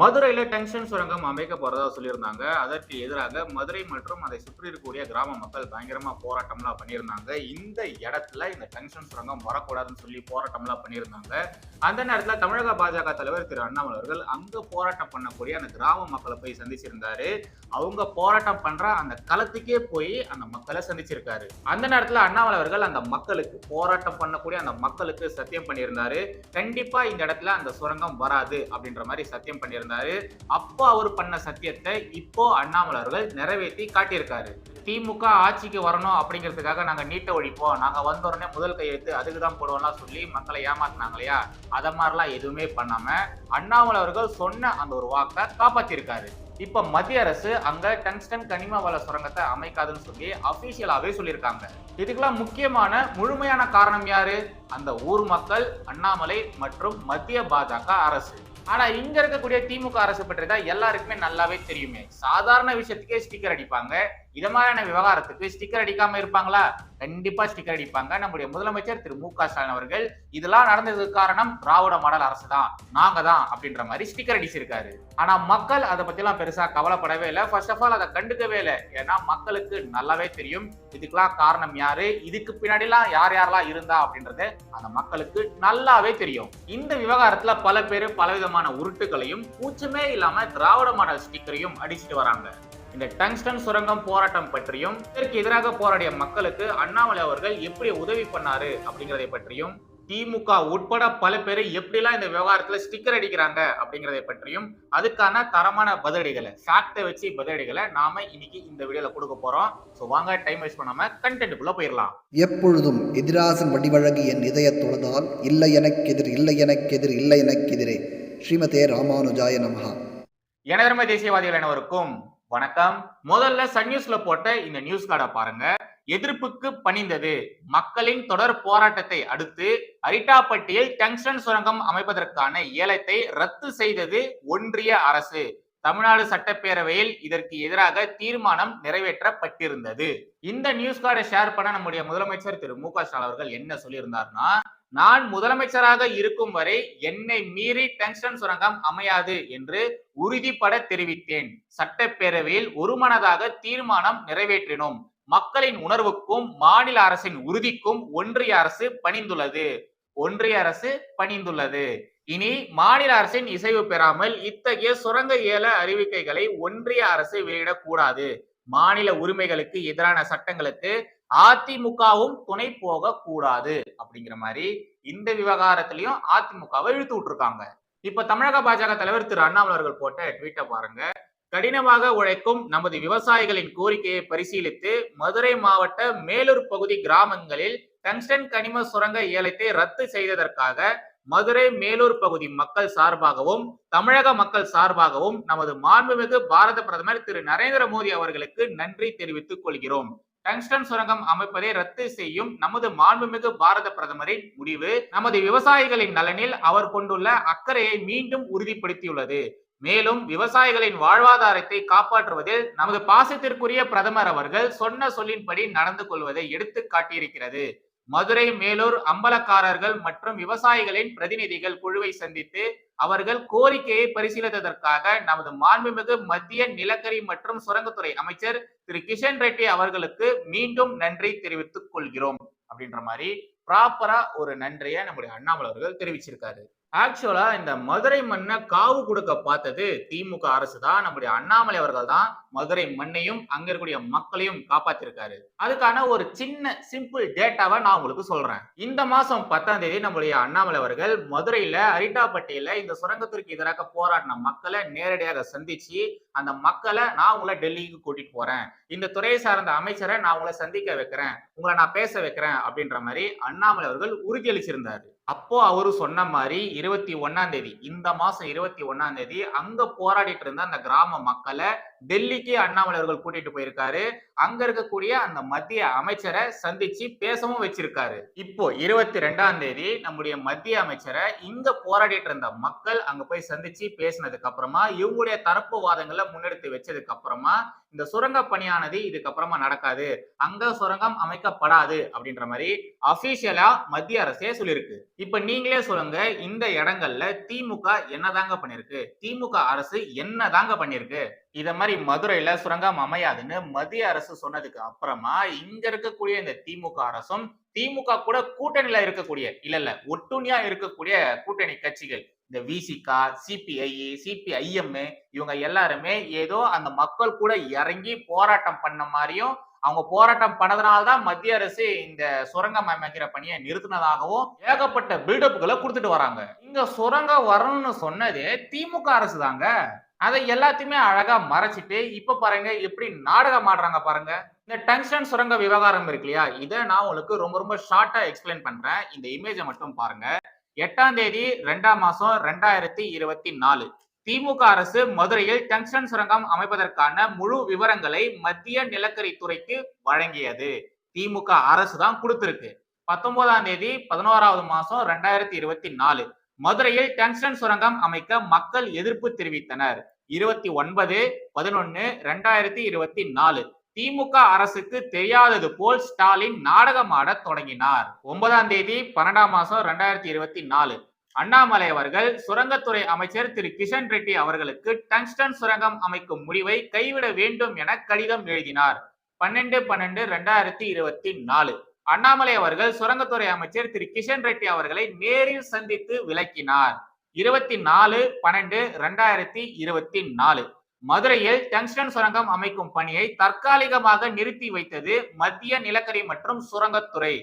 மதுரையில் டங்ஷன் சுரங்கம் அமைக்க போகிறதா சொல்லியிருந்தாங்க. அதற்கு எதிராக மதுரை மற்றும் அதை சுற்றி இருக்கக்கூடிய கிராம மக்கள் பயங்கரமாக போராட்டம்லாம் பண்ணியிருந்தாங்க. இந்த இடத்துல இந்த டங்ஷன் சுரங்கம் வரக்கூடாதுன்னு சொல்லி போராட்டம்லாம் பண்ணியிருந்தாங்க. அந்த நேரத்தில் தமிழக பாஜக தலைவர் திரு அண்ணாமலை அவர்கள் அங்கே போராட்டம் பண்ணக்கூடிய அந்த கிராம மக்களை போய் சந்திச்சிருந்தாரு. அவங்க போராட்டம் பண்ணுற அந்த களத்துக்கே போய் அந்த மக்களை சந்திச்சிருக்காரு. அந்த நேரத்தில் அண்ணாமலை அவர்கள் அந்த மக்களுக்கு போராட்டம் பண்ணக்கூடிய அந்த மக்களுக்கு சத்தியம் பண்ணியிருந்தாரு. கண்டிப்பாக இந்த இடத்துல அந்த சுரங்கம் வராது அப்படின்ற மாதிரி சத்தியம் பண்ணியிருந்தாரு. அப்போ அவர் பண்ண சத்தியத்தை இப்போ அண்ணாமலை அவர்கள் நிறைவேற்றி காட்டியிருக்காரு. திமுக ஆட்சிக்கு வரணும் அப்படிங்கிறதுக்காக நாங்க நீட்டை ஒழிப்போம். நாங்க வந்த உடனே முதல் கையெழுத்து அதுக்கு தான் போடுவோம்லாம் சொல்லி மக்களை ஏமாத்தினாங்க இல்லையா? அத மாதிரிலாம் எதுவுமே பண்ணாம அண்ணாமலை அவர்கள் சொன்ன அந்த ஒரு வாக்கை காப்பாத்திருக்காரு. இப்ப மத்திய அரசு அங்க டங்ஸ்டன் கனிம வள சுரங்கத்தை அமைக்காதுன்னு சொல்லி அபிஷியலாவே சொல்லியிருக்காங்க. இதுக்கெல்லாம் முக்கியமான முழுமையான காரணம் யாரு? அந்த ஊர் மக்கள் அண்ணாமலை மற்றும் மத்திய பாஜக அரசு. ஆனா இங்க இருக்கக்கூடிய திமுக அரசு பற்றி தான் எல்லாருக்குமே நல்லாவே தெரியுமே. சாதாரண விஷயத்துக்கே ஸ்டிக்கர் அடிப்பாங்க. இது மாதிரியான விவகாரத்துக்கு ஸ்டிக்கர் அடிக்காம இருப்பாங்களா? கண்டிப்பா ஸ்டிக்கர் அடிப்பாங்க. நம்முடைய முதலமைச்சர் திரு. மு. க. ஸ்டாலின் அவர்கள் இதெல்லாம் நடந்ததுக்கு காரணம் திராவிட மாடல் அரசு தான். நாங்க தான். அப்படின்ற மாதிரி ஸ்டிக்கர் அடிச்சிருக்காரு. ஆனா மக்கள் அதை பத்தி எல்லாம் பெருசா கவலைப்படவே இல்லை. ஃபர்ஸ்ட் ஆஃப் ஆல் அதை கண்டுக்கவே இல்லை. ஏன்னா மக்களுக்கு நல்லாவே தெரியும். இதுக்கெல்லாம் காரணம் யாரு? இதுக்கு பின்னாடிலாம் யார் யாரெல்லாம் இருந்தா அப்படின்றது அந்த மக்களுக்கு நல்லாவே தெரியும். இந்த விவகாரத்துல பல பேர் பலவிதமான உருட்டுகளையும் கூச்சமே இல்லாம திராவிட மாடல் ஸ்டிக்கரையும் அடிச்சிட்டு வராங்க. இந்த டங்ஸ்டன் சுரங்கம் போராட்டம் பற்றியும் இதற்கு எதிராக போராடிய மக்களுக்கு அண்ணாமலை அவர்கள் எப்படி உதவி பண்ணாரு அப்படிங்கறதை பற்றியும் திமுக உட்பட பல பேர் எப்படிலாம் இந்த விவகாரத்துல ஸ்டிக்கர் அடிக்கிறாங்க அப்படிங்கறதை பற்றியும் அதுக்கான தரமான பதிலடிகளை ஃபேக்டை வச்சு பதிலடிகளை நாம இன்னைக்கு இந்த வீடியோல கொடுக்க போறோம். ஸோ வாங்க டைம் வேஸ்ட் பண்ணாம கண்டென்ட்டுக்குள்ள போயிடலாம். எப்பொழுதும் எதிராசன் வடிவழகு என் இதயத் தொழுதால் இல்லை எனக்கெதிர் இல்லை எனக்கெதிர் இல்லை எனக்கெதிரே ஸ்ரீமதே ராமானுஜாய நமஹா. எனதர்ம தேசியவாதிகள் அனைவருக்கும் வணக்கம். முதல்ல சன் நியூஸ்ல போட்ட இந்த நியூஸ் கார்டை பாருங்க. எதிர்ப்புக்கு பணிந்தது. மக்களின் தொடர் போராட்டத்தை அடுத்து அரிட்டாப்பட்டியில் டங்ஸ்டன் சுரங்கம் அமைப்பதற்கான ஏலத்தை ரத்து செய்தது ஒன்றிய அரசு. தமிழ்நாடு சட்டப்பேரவையில் இதற்கு எதிராக தீர்மானம் நிறைவேற்றப்பட்டிருந்தது. இந்த நியூஸ் கார்டை ஷேர் பண்ண நம்முடைய முதலமைச்சர் திரு மு க ஸ்டாலின் அவர்கள் என்ன சொல்லியிருந்தார்னா நான் முதலமைச்சராக இருக்கும் வரை என்னை மீறி டங்ஸ்டன் சுரங்கம் அமையாது என்று உறுதிப்பட தெரிவித்தேன். சட்டப்பேரவையில் ஒருமனதாக தீர்மானம் நிறைவேற்றினோம். மக்களின் உணர்வுக்கும் மாநில அரசின் உறுதிக்கும் ஒன்றிய அரசு பணிந்துள்ளது. ஒன்றிய அரசு பணிந்துள்ளது. இனி மாநில அரசின் இசைவு பெறாமல் இத்தகைய சுரங்க ஏல அறிவிக்கைகளை ஒன்றிய அரசு வெளியிடக்கூடாது. மாநில உரிமைகளுக்கு எதிரான சட்டங்களுக்கு அதிமுகவும் துணை போக கூடாது அப்படிங்கிற மாதிரி இந்த விவகாரத்திலையும் அதிமுகவை இழுத்து விட்டுருக்காங்க. இப்ப தமிழக பாஜக தலைவர் திரு அண்ணாமலை அவர்கள் போட்ட ட்வீட்டை பாருங்க. கடினமாக உழைக்கும் நமது விவசாயிகளின் கோரிக்கையை பரிசீலித்து மதுரை மாவட்ட மேலூர் பகுதி கிராமங்களில் டங்ஸ்டன் கனிம சுரங்க ஏலத்தை ரத்து செய்ததற்காக மதுரை மேலூர் பகுதி மக்கள் சார்பாகவும் தமிழக மக்கள் சார்பாகவும் நமது மாண்புமிகு பாரத பிரதமர் திரு நரேந்திர மோடி அவர்களுக்கு நன்றி தெரிவித்துக் கொள்கிறோம். டங்ஸ்டன் சுரங்கம் அமைப்பதை ரத்து செய்யும் நமது மாண்புமிகு பாரத பிரதமரின் முடிவு. நமது விவசாயிகளின் நலனில் அவர் கொண்டுள்ள அக்கறையை மீண்டும் உறுதிப்படுத்தியுள்ளது. மேலும் விவசாயிகளின் வாழ்வாதாரத்தை காப்பாற்றுவதில் நமது பாசத்திற்குரிய பிரதமர் அவர்கள் சொன்ன சொல்லின்படி நடந்து கொள்வதை எடுத்து காட்டியிருக்கிறது மதுரை மேலூர் அம்பலக்காரர்கள் மற்றும் விவசாயிகளின் பிரதிநிதிகள் குழுவை சந்தித்து அவர்கள் கோரிக்கையை பரிசீலித்ததற்காக நமது மாண்புமிகு மத்திய நிலக்கரி மற்றும் சுரங்கத்துறை அமைச்சர் திரு கிஷன் ரெட்டி அவர்களுக்கு மீண்டும் நன்றி தெரிவித்துக் கொள்கிறோம். அப்படின்ற மாதிரி ப்ராப்பரா ஒரு நன்றியை நம்முடைய அண்ணாமலை அவர்கள் தெரிவிச்சிருக்காரு. ஆக்சுவலா இந்த மதுரை மண்ணை காவு கொடுக்க பார்த்தது திமுக அரசு தான். நம்முடைய அண்ணாமலை அவர்கள் தான். மதுரை மண்ணையும் அங்க இருக்கக்கூடிய மக்களையும் காப்பாத்திருக்காரு. அதுக்கான ஒரு சின்ன சிம்பிள் டேட்டாவை நான் உங்களுக்கு சொல்றேன். இந்த மாசம் பத்தாம் தேதி நம்முடைய அண்ணாமலை அவர்கள் மதுரையில அரிட்டாப்பட்டியில இந்த சுரங்கத்திற்கு எதிராக போராடின மக்களை நேரடியாக சந்திச்சு அந்த மக்களை நான் உங்களை டெல்லிக்கு கூட்டிட்டு போறேன். இந்த துறையை சார்ந்த அமைச்சரை நான் உங்களை சந்திக்க வைக்கிறேன். உங்களை நான் பேச வைக்கிறேன் அப்படின்ற மாதிரி அண்ணாமலை அவர்கள் உறுதியளிச்சிருந்தாரு. அப்போ அவரு சொன்ன மாதிரி இருபத்தி ஒன்னாம் தேதி இந்த மாசம் இருபத்தி ஒன்னாம் தேதி அங்க போராடிட்டு இருந்த அந்த கிராம மக்களை டெல்லிக்கு அண்ணாமலை அவர்கள் கூட்டிட்டு போயிருக்காரு. அங்க இருக்கக்கூடிய அந்த மத்திய அமைச்சரை சந்திச்சு பேசவும் வச்சிருக்காரு. இப்போ இருபத்தி ரெண்டாம் தேதி நம்முடைய மத்திய அமைச்சரை இங்க போராடிட்டு இருந்த மக்கள் அங்க போய் சந்திச்சு பேசினதுக்கு அப்புறமா இவங்களுடைய தரப்பு வாதங்களை முன்னெடுத்து வச்சதுக்கு அப்புறமா இந்த சுரங்க பணியானது இதுக்கப்புறமா நடக்காது. அங்க சுரங்கம் அமைக்கப்படாது அப்படின்ற மாதிரி அபிஷியலா மத்திய அரசே சொல்லியிருக்கு. இப்ப நீங்களே சொல்லுங்க இந்த இடங்கள்ல திமுக என்னதாங்க பண்ணிருக்கு திமுக அரசு என்னதாங்க பண்ணிருக்கு இத மாதிரி மதுரையில சுரங்கம் அமையாதுன்னு மத்திய அரசு சொன்னதுக்கு அப்புறமா இங்க இருக்கக்கூடிய இந்த திமுக அரசும் திமுக கூட கூட்டணியில இருக்கக்கூடிய இல்ல இல்ல ஒட்டுணியா இருக்கக்கூடிய கூட்டணி கட்சிகள் இந்த விசிகா சிபிஐ சிபிஐஎம் இவங்க எல்லாருமே ஏதோ அந்த மக்கள் கூட இறங்கி போராட்டம் பண்ண மாதிரியும் அவங்க போராட்டம் பண்ணதுனால்தான் மத்திய அரசு இந்த சுரங்கம் அமைக்கிற பணியை நிறுத்தினதாகவும் ஏகப்பட்ட பில்டப்புகளை கொடுத்துட்டு வராங்க. இங்க சுரங்கம் வரணும்னு சொன்னது திமுக அரசு தாங்க அதை எல்லாத்தையுமே அழகா மறைச்சிட்டு இப்ப பாருங்க எப்படி நாடகம் ஆடுறாங்க பாருங்க. இந்த டங்ஸ்டன் சுரங்க விவகாரம் இருக்கு இல்லையா? இதை நான் உங்களுக்கு ரொம்ப ரொம்ப ஷார்ட்டா எக்ஸ்பிளைன் பண்றேன். இந்த இமேஜை மட்டும் பாருங்க. எட்டாம் தேதி ரெண்டாம் மாசம் ரெண்டாயிரத்தி இருபத்தி நாலு. திமுக அரசு மதுரையில் டங்ஸ்டன் சுரங்கம் அமைப்பதற்கான முழு விவரங்களை மத்திய நிலக்கரித்துறைக்கு வழங்கியது. திமுக அரசு தான் கொடுத்திருக்கு. பத்தொன்பதாம் தேதி பதினோராவது மாசம் ரெண்டாயிரத்தி இருபத்தி நாலு. மதுரையில் டங்ஸ்டன் சுரங்கம் அமைக்க மக்கள் எதிர்ப்பு தெரிவித்தனர். இருபத்தி ஒன்பது பதினொன்னு ரெண்டாயிரத்தி இருபத்தி நாலு. திமுக அரசுக்கு தெரியாதது போல் ஸ்டாலின் நாடகமாட தொடங்கினார். ஒன்பதாம் தேதி பன்னெண்டாம் மாசம் ரெண்டாயிரத்தி இருபத்தி நாலு. அண்ணாமலை அவர்கள் சுரங்கத்துறை அமைச்சர் திரு கிஷன் ரெட்டி அவர்களுக்கு டங்ஸ்டன் சுரங்கம் அமைக்கும் முடிவை கைவிட வேண்டும் என கடிதம் எழுதினார். பன்னெண்டு பன்னெண்டு ரெண்டாயிரத்தி இருபத்தி நாலு. அண்ணாமலை அவர்கள் சுரங்கத்துறை அமைச்சர் திரு கிஷன் ரெட்டி அவர்களை நேரில் சந்தித்து விளக்கினார். இருபத்தி நாலு பன்னெண்டு ரெண்டாயிரத்தி இருபத்தி நாலு. மதுரையில் டங்ஸ்டன் சுரங்கம் அமைக்கும் பணியை தற்காலிகமாக நிறுத்தி வைத்தது மத்திய நிலக்கரி மற்றும் சுரங்கத்துறை.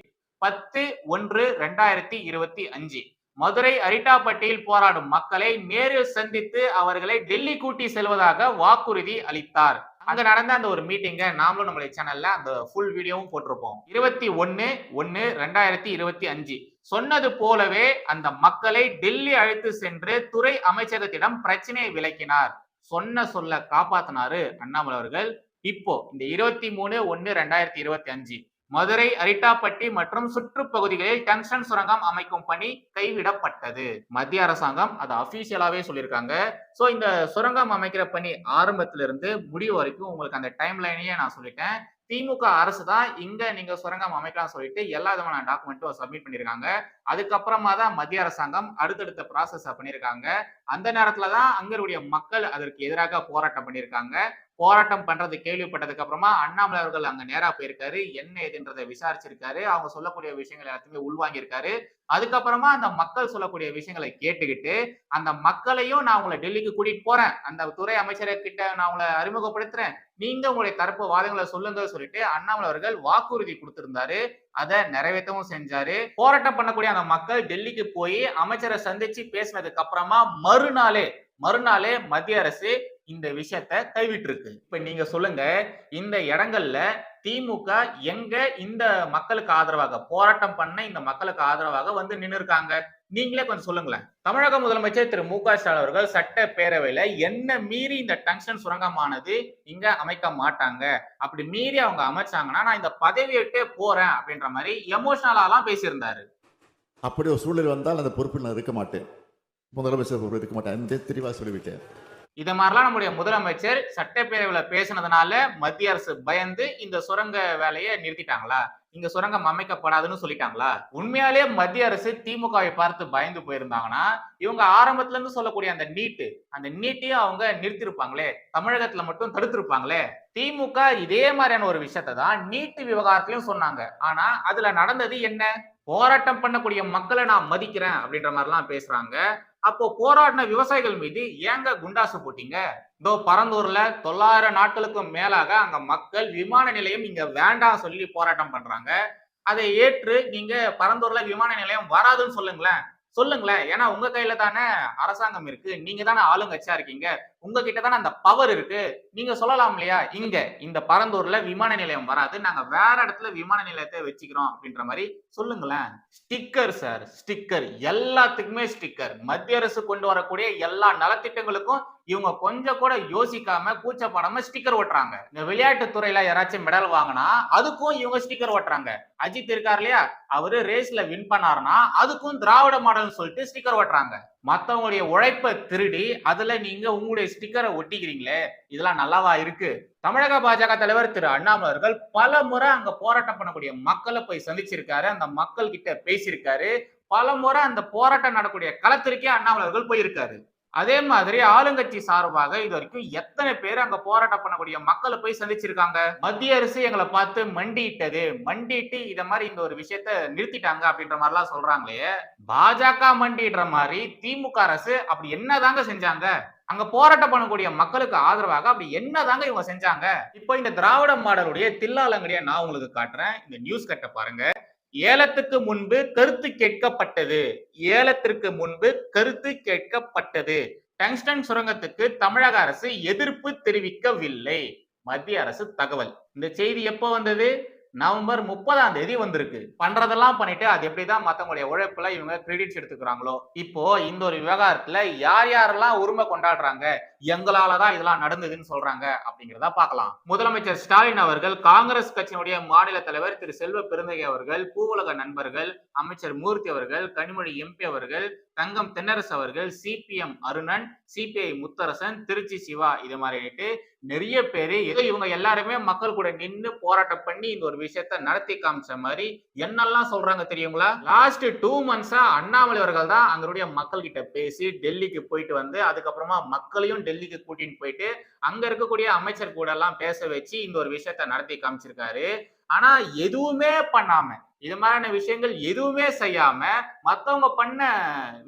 பத்து ஒன்று ரெண்டாயிரத்தி இருபத்தி அஞ்சு. மதுரை அரிட்டாப்பட்டியில் போராடும் மக்களை நேரில் சந்தித்து அவர்களை டெல்லி கூட்டி செல்வதாக வாக்குறுதி அளித்தார். அங்க நடந்த அந்த ஒரு மீட்டிங்க நாமளும் நம்மளுடைய சேனல்ல அந்த ஃபுல் வீடியோவும் போட்டிருப்போம். இருபத்தி ஒன்னு ஒன்னு ரெண்டாயிரத்தி இருபத்தி அஞ்சு. சொன்னது போலவே அந்த மக்களை டெல்லி அழைத்து சென்று துறை அமைச்சகத்திடம் பிரச்சனையை விளக்கினார். சொன்ன சொல்ல காப்பாத்தினாரு அண்ணாமலை அவர்கள். இப்போ இந்த இருபத்தி மூணு ஒன்னு ரெண்டாயிரத்தி இருபத்தி அஞ்சு. மதுரை அரிட்டாப்பட்டி மற்றும் சுற்றுப்பகுதிகளில் டங்ஸ்டன் சுரங்கம் அமைக்கும் பணி கைவிடப்பட்டது. மத்திய அரசாங்கம் அதை அபிஷியலாவே சொல்லியிருக்காங்க. சோ இந்த சுரங்கம் அமைக்கிற பணி ஆரம்பத்திலிருந்து முடிவு வரைக்கும் உங்களுக்கு அந்த டைம் லைனையே நான் சொல்லிட்டேன். திமுக அரசு தான் இங்க நீங்க சுரங்கம் அமைக்கலாம் சொல்லிட்டு எல்லா விதமான டாக்குமெண்ட்டும் சப்மிட் பண்ணிருக்காங்க அதுக்கப்புறமா தான் மத்திய அரசாங்கம் அடுத்தடுத்த ப்ராசஸ் பண்ணியிருக்காங்க. அந்த நேரத்துல தான் அங்கருடைய மக்கள் அதற்கு எதிராக போராட்டம் பண்ணியிருக்காங்க. போராட்டம் பண்றது கேள்விப்பட்டதுக்கு அப்புறமா அண்ணாமலை அவர்கள் அங்க நேரா போயிருக்காரு. என்ன ஏதுன்றதை விசாரிச்சிருக்காரு. அவங்க சொல்லக்கூடிய விஷயங்கள் எல்லாத்தையுமே உள்வாங்கியிருக்காரு. அதுக்கப்புறமா அந்த மக்கள் சொல்லக்கூடிய விஷயங்களை கேட்டுக்கிட்டு அந்த மக்களையும் நான் உங்களை டெல்லிக்கு கூட்டிட்டு போறேன். அந்த துறை அமைச்சரை கிட்ட நான் உங்களை அறிமுகப்படுத்துறேன். நீங்க உங்களுடைய தரப்பு வாதங்களை சொல்லுங்க சொல்லிட்டு அண்ணாமலை அவர்கள் வாக்குறுதி கொடுத்திருந்தாரு. அதை நிறைவேற்றவும் செஞ்சாரு. போராட்டம் பண்ணக்கூடிய அந்த மக்கள் டெல்லிக்கு போய் அமைச்சரை சந்திச்சு பேசினதுக்கு அப்புறமா மறுநாளே மறுநாளே மத்திய அரசு இந்த விஷயத்த கைவிட்டிருக்கு. இப்ப நீங்க சொல்லுங்க இந்த இடங்கள்ல திமுக எங்க இந்த மக்களுக்கு ஆதரவாக போராட்டம் பண்ண இந்த மக்களுக்கு ஆதரவாக வந்து நின்னு இருக்காங்க நீங்களே கொஞ்சம் சொல்லுங்களேன். தமிழக முதலமைச்சர் திரு. மு. க. ஸ்டாலின் அவர்கள் சட்டப்பேரவையில என்ன மீறி இந்த டங்ஷன் சுரங்கமானது இங்க அமைக்க மாட்டாங்க? அப்படி மீறி அவங்க அமைச்சாங்கன்னா நான் இந்த பதவி எட்டே போறேன் அப்படின்ற மாதிரி எமோஷனலாலாம் பேசியிருந்தாரு. அப்படி ஒரு சூழல் வந்தால் அந்த பொறுப்பில் நான் இருக்க மாட்டேன். முதலமைச்சர் பொறுப்பு இருக்க மாட்டேன். இந்த தெளிவாக சொல்லிவிட்டேன். இத மாதிரிலாம் நம்முடைய முதலமைச்சர் சட்டப்பேரவையில பேசினதுனால மத்திய அரசு பயந்து இந்த சுரங்க வேலையை நிறுத்திட்டாங்களா? இங்க சுரங்கம் அமைக்கப்படாதுன்னு சொல்லிட்டாங்களா? உண்மையாலே மத்திய அரசு திமுகவை பார்த்து பயந்து போயிருந்தாங்கன்னா இவங்க ஆரம்பத்துல இருந்து சொல்லக்கூடிய அந்த நீட்டு அந்த நீட்டையும் அவங்க நிறுத்திருப்பாங்களே தமிழகத்துல மட்டும் தடுத்திருப்பாங்களே? திமுக இதே மாதிரியான ஒரு விஷயத்தை தான் நீட்டு விவகாரத்திலையும் சொன்னாங்க. ஆனா அதுல நடந்தது என்ன? போராட்டம் பண்ணக்கூடிய மக்களை நான் மதிக்கிறேன் அப்படின்ற மாதிரிலாம் பேசுறாங்க. அப்போ போராடின விவசாயிகள் மீது ஏங்க குண்டாசு போட்டீங்க? இதோ பரந்தூர்ல தொள்ளாயிரம் நாட்களுக்கும் மேலாக அங்க மக்கள் விமான நிலையம் இங்க வேண்டாம் சொல்லி போராட்டம் பண்றாங்க. அதை ஏற்று நீங்க பரந்தூர்ல விமான நிலையம் வராதுன்னு சொல்லுங்களேன். சொல்லுங்களேன். ஏன்னா உங்க கையில தானே அரசாங்கம் இருக்கு. நீங்க தானே ஆளுங்கச்சா இருக்கீங்க. உங்ககிட்ட தானே அந்த பவர் இருக்கு. நீங்க சொல்லலாம் இல்லையா? இங்க இந்த பரந்தூர்ல விமான நிலையம் வராது. நாங்க வேற இடத்துல விமான நிலையத்தை வச்சுக்கிறோம் அப்படின்ற மாதிரி சொல்லுங்களேன். ஸ்டிக்கர் சார் ஸ்டிக்கர் எல்லாத்துக்குமே ஸ்டிக்கர் மத்திய அரசு கொண்டு வரக்கூடிய எல்லா நலத்திட்டங்களுக்கும் இவங்க கொஞ்சம் கூட யோசிக்காம கூச்சப்படாம ஸ்டிக்கர் ஓட்டுறாங்க. இந்த விளையாட்டு துறையில யாராச்சும் மெடல் வாங்கினா அதுக்கும் இவங்க ஸ்டிக்கர் ஓட்டுறாங்க. அஜித் இருக்கார் இல்லையா? அவரு ரேஸ்ல வின் பண்ணாருன்னா அதுக்கும் திராவிட மாடல்னு சொல்லிட்டு ஸ்டிக்கர் ஓட்டுறாங்க. மற்றவங்களுடைய உழைப்பை திருடி அதுல நீங்க உங்களுடைய ஸ்டிக்கரை ஒட்டிக்கிறீங்களே இதெல்லாம் நல்லாவா இருக்கு? தமிழக பாஜக தலைவர் திரு அண்ணாமலை அவர்கள் பல முறை அங்க போராட்டம் பண்ணக்கூடிய மக்களை போய் சந்திச்சிருக்காரு அந்த மக்கள் கிட்ட பேசியிருக்காரு. பல முறை அந்த போராட்டம் நடக்கூடிய களத்திற்கே அண்ணாமலை அவர்கள் போயிருக்காரு. அதே மாதிரி ஆளுங்கட்சி சார்பாக இது வரைக்கும் எத்தனை பேர் அங்க போராட்டம் பண்ணக்கூடிய மக்களை போய் சந்திச்சிருக்காங்க? மத்திய அரசு எங்களை பார்த்து மண்டியிட்டது. மண்டிட்டு இத மாதிரி இந்த ஒரு விஷயத்த நிறுத்திட்டாங்க அப்படின்ற மாதிரிலாம் சொல்றாங்களே. பாஜக மண்டிடுற மாதிரி திமுக அரசு அப்படி என்னதாங்க செஞ்சாங்க? அங்க போராட்டம் பண்ணக்கூடிய மக்களுக்கு ஆதரவாக அப்படி என்னதாங்க இவங்க செஞ்சாங்க? இப்போ இந்த திராவிட மாடலுடைய தில்லாலங்கடியா நான் உங்களுக்கு காட்டுறேன். இந்த நியூஸ் கட்ட பாருங்க. ஏலத்துக்கு முன்பு கருத்து கேட்கப்பட்டது. ஏலத்திற்கு முன்பு கருத்து கேட்கப்பட்டது. டங்ஸ்டன் சுரங்கத்துக்கு தமிழக அரசு எதிர்ப்பு தெரிவிக்கவில்லை. மத்திய அரசு தகவல். இந்த செய்தி எப்போ வந்தது? நவம்பர் முப்பதாம் தேதி வந்திருக்கு. பண்றதெல்லாம் பண்ணிட்டு அது எப்படிதான் மத்தவங்களுடைய உழைப்புல இவங்க கிரெடிட்ஸ் எடுத்துக்கிறாங்களோ? இப்போ இந்த ஒரு விவகாரத்துல யார் யாரெல்லாம் உரிமை கொண்டாடுறாங்க? எங்களாலதான் இதெல்லாம் நடந்ததுன்னு சொல்றாங்க அப்படிங்கிறத பார்க்கலாம். முதலமைச்சர் ஸ்டாலின் அவர்கள் காங்கிரஸ் கட்சியினுடைய மாநில தலைவர் திரு செல்வ பெருந்தகை அவர்கள் பூவுலக நண்பர்கள் அமைச்சர் மூர்த்தி அவர்கள் கனிமொழி எம்பி அவர்கள் தங்கம் தென்னரசு அவர்கள் சிபிஎம் அருணன் சிபிஐ முத்தரசன் திருச்சி சிவா இது மாதிரிட்டு நிறைய பேரு ஏதோ இவங்க எல்லாருமே மக்கள் கூட நின்று போராட்டம் பண்ணி இந்த ஒரு விஷயத்த நடத்தி காமிச்ச மாதிரி என்னெல்லாம் சொல்றாங்க தெரியுங்களா? லாஸ்ட் டூ மந்த்ஸா அண்ணாமலை அவர்கள் தான் அங்களுடைய மக்கள் கிட்ட பேசி டெல்லிக்கு போயிட்டு வந்து அதுக்கப்புறமா மக்களையும் டெல்லிக்கு கூட்டின்னு போயிட்டு அங்க இருக்கக்கூடிய அமைச்சர் கூட எல்லாம் பேச வச்சு இந்த ஒரு விஷயத்த நடத்தி காமிச்சிருக்காரு. ஆனா எதுவுமே பண்ணாம இது மாதிரியான விஷயங்கள் எதுவுமே செய்யாம மத்தவங்க பண்ண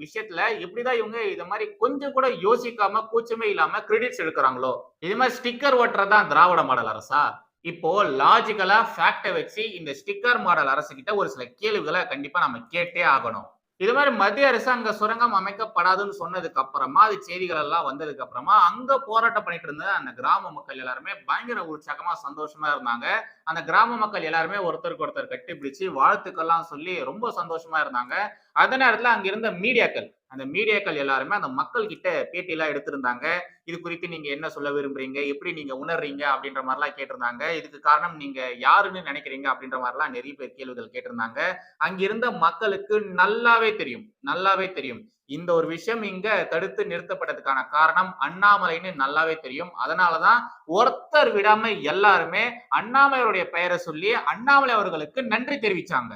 விஷயத்துல எப்படிதான் இவங்க இது மாதிரி கொஞ்சம் கூட யோசிக்காம கூச்சமே இல்லாம கிரெடிட்ஸ் எடுக்கிறாங்களோ? இது மாதிரி ஸ்டிக்கர் ஓட்டுறதுதான் திராவிட மாடல் அரசா? இப்போ லாஜிக்கலா ஃபேக்டை வச்சு இந்த ஸ்டிக்கர் மாடல் அரசு கிட்ட ஒரு சில கேள்விகளை கண்டிப்பா நம்ம கேட்டே ஆகணும். இது மாதிரி மத்திய அரசு அங்க சுரங்கம் அமைக்கப்படாதுன்னு சொன்னதுக்கு அப்புறமா அது செய்திகள் எல்லாம் வந்ததுக்கு அப்புறமா அங்க போராட்டம் பண்ணிட்டு இருந்த அந்த கிராம மக்கள் எல்லாருமே பயங்கர உற்சாகமா சந்தோஷமா இருந்தாங்க. அந்த கிராம மக்கள் எல்லாருமே ஒருத்தருக்கு ஒருத்தர் கட்டிப்பிடிச்சு வாழ்த்துக்கள்லாம் சொல்லி ரொம்ப சந்தோஷமா இருந்தாங்க. அதே நேரத்துல அங்க இருந்த மீடியாக்கள் அந்த மீடியாக்கள் எல்லாருமே அந்த மக்கள் கிட்ட பேட்டியெல்லாம் எடுத்திருந்தாங்க. இது குறித்து நீங்க என்ன சொல்ல விரும்புறீங்க? எப்படி நீங்க உணர்றீங்க? அப்படின்ற மாதிரிலாம் கேட்டிருந்தாங்க. இதுக்கு காரணம் நீங்க யாருன்னு நினைக்கிறீங்க? அப்படின்ற மாதிரிலாம் நிறைய பேர் கேள்விகள் கேட்டிருந்தாங்க. அங்கிருந்த மக்களுக்கு நல்லாவே தெரியும். நல்லாவே தெரியும். இந்த ஒரு விஷயம் இங்க தடுத்து நிறுத்தப்பட்டதுக்கான காரணம் அண்ணாமலைன்னு நல்லாவே தெரியும். அதனாலதான் ஒருத்தர் விடாம எல்லாருமே அண்ணாமலையுடைய பெயரை சொல்லி அண்ணாமலை அவர்களுக்கு நன்றி தெரிவிச்சாங்க.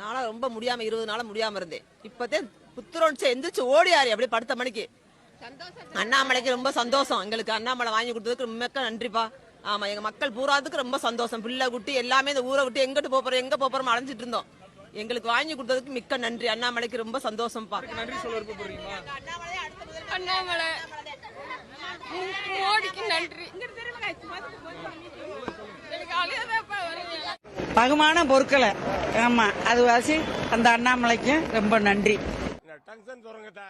நானும் ரொம்ப முடியாம இருபது நாளா முடியாம இருந்தேன். இப்பதே புத்துரோன்ச்சு எந்திரிச்சு ஓடியாரு அப்படியே படுத்த மணிக்கு. அண்ணாமலைக்கு ரொம்ப சந்தோஷம். எங்களுக்கு அண்ணாமலை வாங்கி கொடுத்ததுக்கு மிக்க நன்றிப்பா. ஆமா எங்க மக்கள் பூராதுக்கு ரொம்ப சந்தோஷம். பிள்ளை குட்டி எல்லாமே இந்த ஊரை விட்டு எங்கிட்டு போறோம் எங்க போறோம் அலைஞ்சிட்டு இருந்தோம். எங்களுக்கு வாங்கி கொடுத்ததுக்கு மிக்க நன்றி. அண்ணாமலைக்கு ரொம்ப சந்தோஷம்ப்பா நன்றி அண்ணாமலை மோடிக்கு நன்றி. பகுமான பொருட்களை ஆமா அது வாசி அந்த அண்ணாமலைக்கு ரொம்ப நன்றி. டங்ஷன் சுரங்கத்தை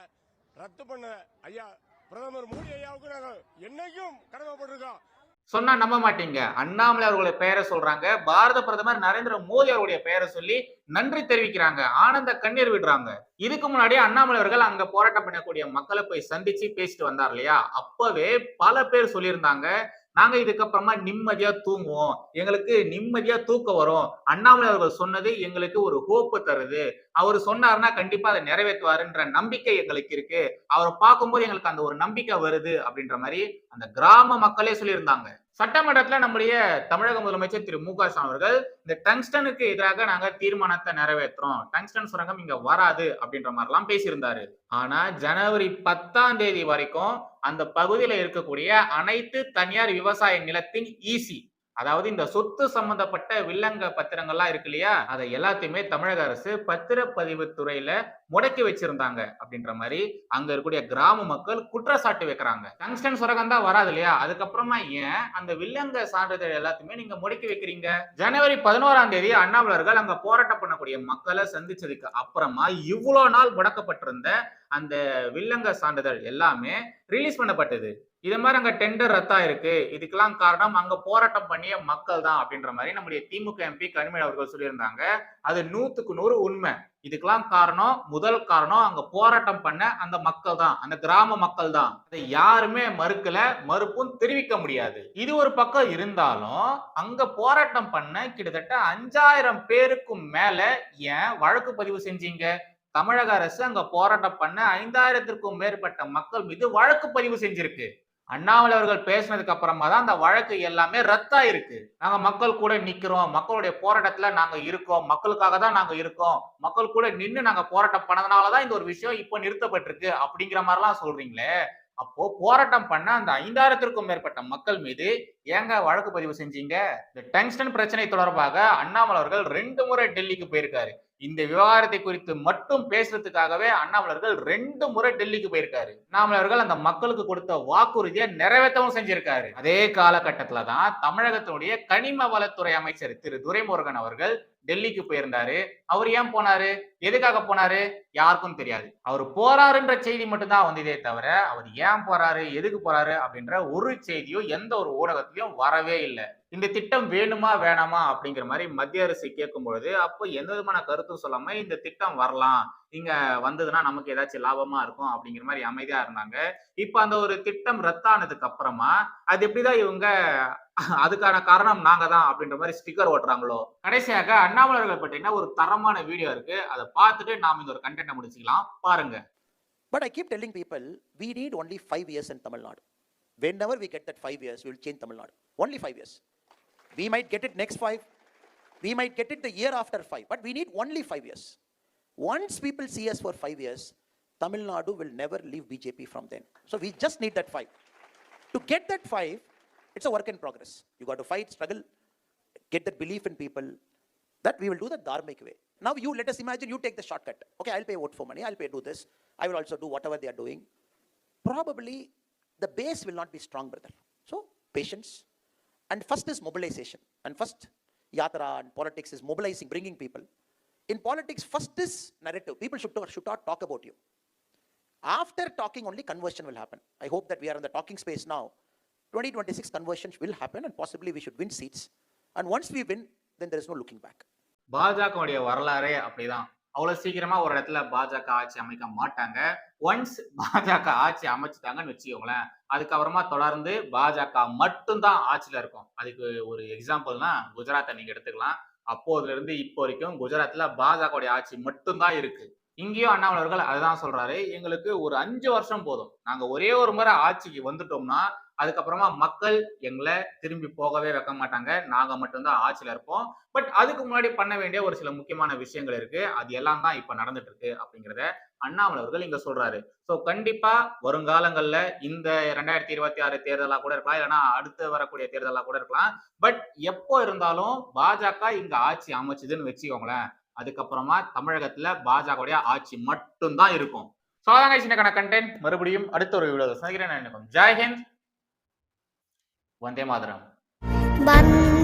ரத்து பண்ண ஐயா பிரதமர் மோடி ஐயாவுக்கு நாங்கள் என்னைக்கும் கடமைப்பட்டிருக்கோம். சொன்னா நம்ப மாட்டீங்க. அண்ணாமலை அவர்களுடைய பெயரை சொல்றாங்க. பாரத பிரதமர் நரேந்திர மோடி அவருடைய பெயரை சொல்லி நன்றி தெரிவிக்கிறாங்க. ஆனந்த கண்ணீர் விடுறாங்க. இதுக்கு முன்னாடி அண்ணாமலை அவர்கள் அங்க போராட்டம் பண்ணக்கூடிய மக்களை போய் சந்திச்சு பேசிட்டு வந்தார் இல்லையா? அப்பவே பல பேர் சொல்லியிருந்தாங்க. நாங்க இதுக்கப்புறமா நிம்மதியா தூங்குவோம். எங்களுக்கு நிம்மதியா தூக்கம் வரும். அண்ணாமலை அவர்கள் சொன்னது எங்களுக்கு ஒரு ஹோப்பு தருது. அவர் சொன்னார்னா கண்டிப்பா அதை நிறைவேற்றுவாருன்ற நம்பிக்கை எங்களுக்கு இருக்கு. அவரை பார்க்கும்போது எங்களுக்கு அந்த ஒரு நம்பிக்கை வருது அப்படின்ற மாதிரி அந்த கிராம மக்களே சொல்லியிருந்தாங்க. சட்டமன்றத்துல நம்முடைய தமிழக முதலமைச்சர் திரு மு க ஸ்டாலின் அவர்கள் இந்த டங்ஸ்டனுக்கு எதிராக நாங்க தீர்மானத்தை நிறைவேற்றுறோம். டங்ஸ்டன் சுரங்கம் இங்க வராது அப்படின்ற மாதிரி எல்லாம் பேசியிருந்தாரு. ஆனா ஜனவரி பத்தாம் தேதி வரைக்கும் அந்த பகுதியில இருக்கக்கூடிய அனைத்து தனியார் விவசாய நிலத்தின் ஈசி அதாவது இந்த சொத்து சம்பந்தப்பட்ட வில்லங்க பத்திரங்கள்லாம் இருக்கு இல்லையா? அதை எல்லாத்தையுமே தமிழக அரசு பத்திரப்பதிவு துறையில முடக்கி வச்சிருந்தாங்க அப்படின்ற மாதிரி அங்க இருக்கக்கூடிய கிராம மக்கள் குற்றச்சாட்டு வைக்கிறாங்க. டங்ஸ்டன் சுரகம் தான் வராது இல்லையா? அதுக்கப்புறமா ஏன் அந்த வில்லங்க சான்றிதழ் எல்லாத்தையுமே நீங்க முடக்கி வைக்கிறீங்க? ஜனவரி பதினோராம் தேதி அண்ணாமலர்கள் அங்க போராட்டம் பண்ணக்கூடிய மக்களை சந்திச்சதுக்கு அப்புறமா இவ்வளவு நாள் முடக்கப்பட்டிருந்த அந்த வில்லங்க சான்றிதழ் எல்லாமே ரிலீஸ் பண்ணப்பட்டது. இது மாதிரி அங்க டெண்டர் ரத்தா இருக்கு இதுக்கெல்லாம் காரணம் அங்க போராட்டம் பண்ணிய மக்கள் தான் அப்படின்ற மாதிரி நம்முடைய திமுக எம்பி கனிமொழி அவர்கள் சொல்லியிருந்தாங்க. அது நூத்துக்கு நூறு உண்மை. இதுக்கெல்லாம் காரணம் முதல் காரணம் அங்க போராட்டம் பண்ண அந்த மக்கள் தான் அந்த கிராம மக்கள் தான் அதை யாருமே மறுக்கல மறுப்பும் தெரிவிக்க முடியாது. இது ஒரு பக்கம் இருந்தாலும் அங்க போராட்டம் பண்ண கிட்டத்தட்ட அஞ்சாயிரம் பேருக்கும் மேல ஏன் வழக்கு பதிவு செஞ்சீங்க? தமிழக அரசு அங்க போராட்டம் பண்ண ஐந்தாயிரத்திற்கும் மேற்பட்ட மக்கள் மீது வழக்கு பதிவு செஞ்சிருக்கு. அண்ணாமலை அவர்கள் பேசினதுக்கு அப்புறமா தான் அந்த வழக்கு எல்லாமே ரத்தா இருக்கு நாங்க மக்கள் கூட நிக்கிறோம். மக்களுடைய போராட்டத்துல நாங்க இருக்கோம். மக்களுக்காக தான் நாங்க இருக்கோம். மக்கள் கூட நின்னு நாங்க போராட்டம் பண்ணதுனாலதான் இந்த ஒரு விஷயம் இப்போ நிறுத்தப்பட்டிருக்கு. அப்படிங்கிற மாதிரிலாம் சொல்றீங்களே? அப்போ போராட்டம் பண்ண அந்த ஐந்தாயிரத்திற்கும் மேற்பட்ட மக்கள் மீது ஏங்க வழக்கு பதிவு செஞ்சீங்க? இந்த டங்ஸ்டன் பிரச்சனை தொடர்பாக அண்ணாமலை அவர்கள் ரெண்டு முறை டெல்லிக்கு போயிருக்காரு. இந்த விவகாரத்தை குறித்து மட்டும் பேசுறதுக்காகவே அண்ணாமலர்கள் ரெண்டு முறை டெல்லிக்கு போயிருக்காரு. அண்ணாமலர்கள் அந்த மக்களுக்கு கொடுத்த வாக்குறுதியை நிறைவேற்றவும் செஞ்சிருக்காரு. அதே காலகட்டத்துல தான் தமிழகத்தினுடைய கனிம வளத்துறை அமைச்சர் திரு துரைமுருகன் அவர்கள் டெல்லிக்கு போயிருந்தாரு. அவர் ஏன் போனாரு? எதுக்காக போனாரு? யாருக்கும் தெரியாது. அவர் போறாருன்ற செய்தி மட்டும்தான் வந்ததே தவிர அவர் ஏன் போறாரு? எதுக்கு போறாரு? அப்படின்ற ஒரு செய்தியும் எந்த ஒரு ஊடகத்திலையும் வரவே இல்லை. இந்த திட்டம் வேணுமா வேணாமா அப்படிங்கிற மாதிரி மத்திய அரசு கேட்கும் பொழுது அப்போ எந்த விதமான கருத்தும் சொல்லாம இந்த திட்டம் வரலாம் இங்க வந்ததுன்னா நமக்கு ஏதாச்சும் லாபமா இருக்கும் அப்படிங்கிற மாதிரி அமைதியா இருந்தாங்க. இப்ப அந்த ஒரு திட்டம் ரத்தானதுக்கு அப்புறமா அது எப்படிதான் இவங்க அதுக்கான காரணம் நாங்க தான் அப்படின்ற மாதிரி ஸ்டிக்கர் ஓட்டுறாங்களோ? கடைசியாக அண்ணாமலர்கள் பற்றின ஒரு தரமான வீடியோ இருக்கு அதை பார்த்துட்டு நாம இந்த ஒரு கண்டென்ட் முடிச்சுக்கலாம். பாருங்க. But I keep telling people we need only five years in Tamil Nadu when ever we get that five years will change Tamil Nadu only five years. We might get it next five, we might get it the year after five, but we need only five years. Once people see us for five years, Tamil Nadu will never leave BJP from then. So we just need that five. To get that five, it's a work in progress. You got to fight, struggle, get that belief in people that we will do the dharmic way. Now you let us imagine you take the shortcut. Okay, I'll pay vote for money, I'll pay do this, I will also do whatever they are doing. Probably the base will not be strong, brother. So patience. And first is mobilization. And first, yatra and politics is mobilizing, bringing people. In politics, first is narrative. People should, talk, should not talk about you. After talking, only conversion will happen. I hope that we are in the talking space now. 2026 conversion will happen, and possibly we should win seats. And once we win, then there is no looking back. பாஜகவுடைய வரலாறே அப்படிதான் அவ்வளவு சீக்கிரமா ஒரு இடத்துல பாஜக ஆட்சி அமைக்க மாட்டாங்க. ஒன்ஸ் பாஜக ஆட்சி அமைச்சிட்டாங்கன்னு வச்சுக்கோங்களேன் அதுக்கப்புறமா தொடர்ந்து பாஜக மட்டும்தான் ஆட்சியில இருக்கும். அதுக்கு ஒரு எக்ஸாம்பிள்னா குஜராத்தை நீங்க எடுத்துக்கலாம். அப்போதுல இருந்து இப்போ வரைக்கும் குஜராத்ல பாஜகவுடைய ஆட்சி மட்டும்தான் இருக்கு. இங்கேயும் அண்ணாமலர்கள் அதுதான் சொல்றாரு. எங்களுக்கு ஒரு அஞ்சு வருஷம் போதும். நாங்க ஒரே ஒரு முறை ஆட்சிக்கு வந்துட்டோம்னா அதுக்கப்புறமா மக்கள் எங்களை திரும்பி போகவே வைக்க மாட்டாங்க. நாங்க மட்டும்தான் ஆட்சியில இருப்போம். பட் அதுக்கு முன்னாடி பண்ண வேண்டிய ஒரு சில முக்கியமான விஷயங்கள் இருக்கு. அது எல்லாம் தான் இப்ப நடந்துட்டு இருக்கு அப்படிங்கிறத அண்ணாமலை அவர்கள் இங்க சொல்றாரு. ஸோ கண்டிப்பா வருங்காலங்கள்ல இந்த ரெண்டாயிரத்தி இருபத்தி ஆறு தேர்தலா கூட இருக்கலாம். இல்லைன்னா அடுத்து வரக்கூடிய தேர்தலா கூட இருக்கலாம். பட் எப்போ இருந்தாலும் பாஜக இங்க ஆட்சி அமைச்சதுன்னு வச்சுக்கோங்களேன். அதுக்கப்புறமா தமிழகத்துல பாஜகவுடைய ஆட்சி மட்டும்தான் இருக்கும். ஸோ அதாங்க சின்னக்கான கண்டென்ட் மறுபடியும் அடுத்த ஒரு வீடியோ சந்திக்கிறேன். நான் ஜெய் ஹிந்த் வந்தே மாதரம் வந்தே